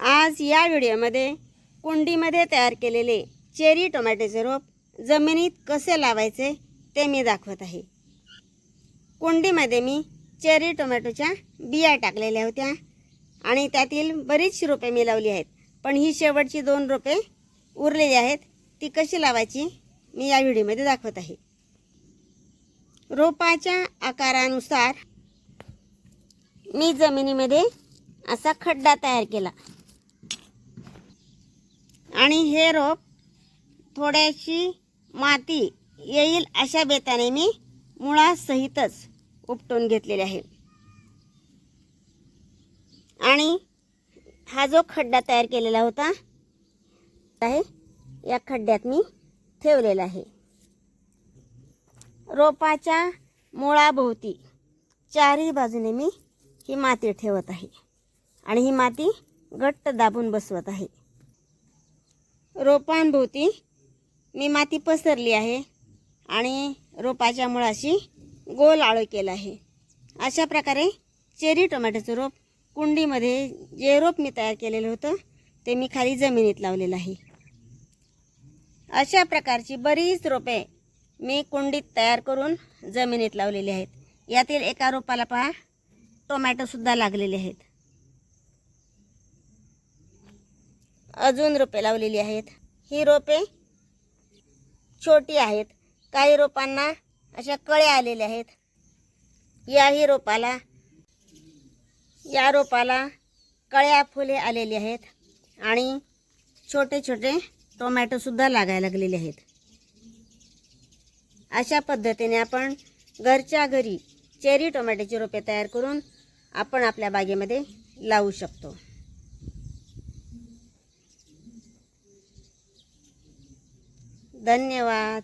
आज या व्हिडिओमध्ये कुंडीमध्ये तयार केलेले चेरी टोमॅटोचे रोप जमिनीत कसे लावायचे ते मी दाखवत आहे. कुंडीमध्ये मी चेरी टोमॅटोच्या बिया टाकलेल्या होत्या आणि त्यातील बरीचशी रोपे मी लावली आहेत. पण ही शेवटची दोन रोपे उरलेली आहेत ती कशी लावायची मी या व्हिडिओमध्ये दाखवत आहे. रोपाच्या आकारानुसार मी जमिनीमध्ये असा खड्डा तयार केला. आणि हे रोप थोड्याशी माती येईल अशा बेताने मी मुळासहितच उपटून घेतलेले आहे. आणि हा जो खड्डा तयार केलेला होता आहे या खड्ड्यात मी ठेवलेला आहे. रोपाच्या मुळाभोवती चारही बाजूने मी ही माती ठेवत आहे. आणि ही माती घट्ट दाबून बसवत आहे. रोपांभोवती मी माती पसरली आहे आणि रोपाच्या मुळाशी गोल आळो केला आहे. अशा प्रकारे चेरी टोमॅटोचं रोप कुंडीमध्ये जे रोप मी तयार केलेलं होतं ते मी खाली जमिनीत लावलेलं आहे. अशा प्रकारची बरीच रोपे मी कुंडीत तयार करून जमिनीत लावलेली आहेत. यातील एका रोपाला पहा टोमॅटोसुद्धा लागलेले आहेत. अजून रोपे लावलेली आहेत. ही रोपे छोटी आहेत. काही रोपांना अशा कळ्या आलेल्या आहेत. याही रोपाला या रोपाला कळ्या फुले आलेली आहेत आणि छोटे छोटे टोमॅटोसुद्धा लागायला लागलेले आहेत. अशा पद्धतीने आपण घरच्या घरी चेरी टोमॅटोची रोपे तयार करून आपण आपल्या बागेमध्ये लावू शकतो. 等你哇！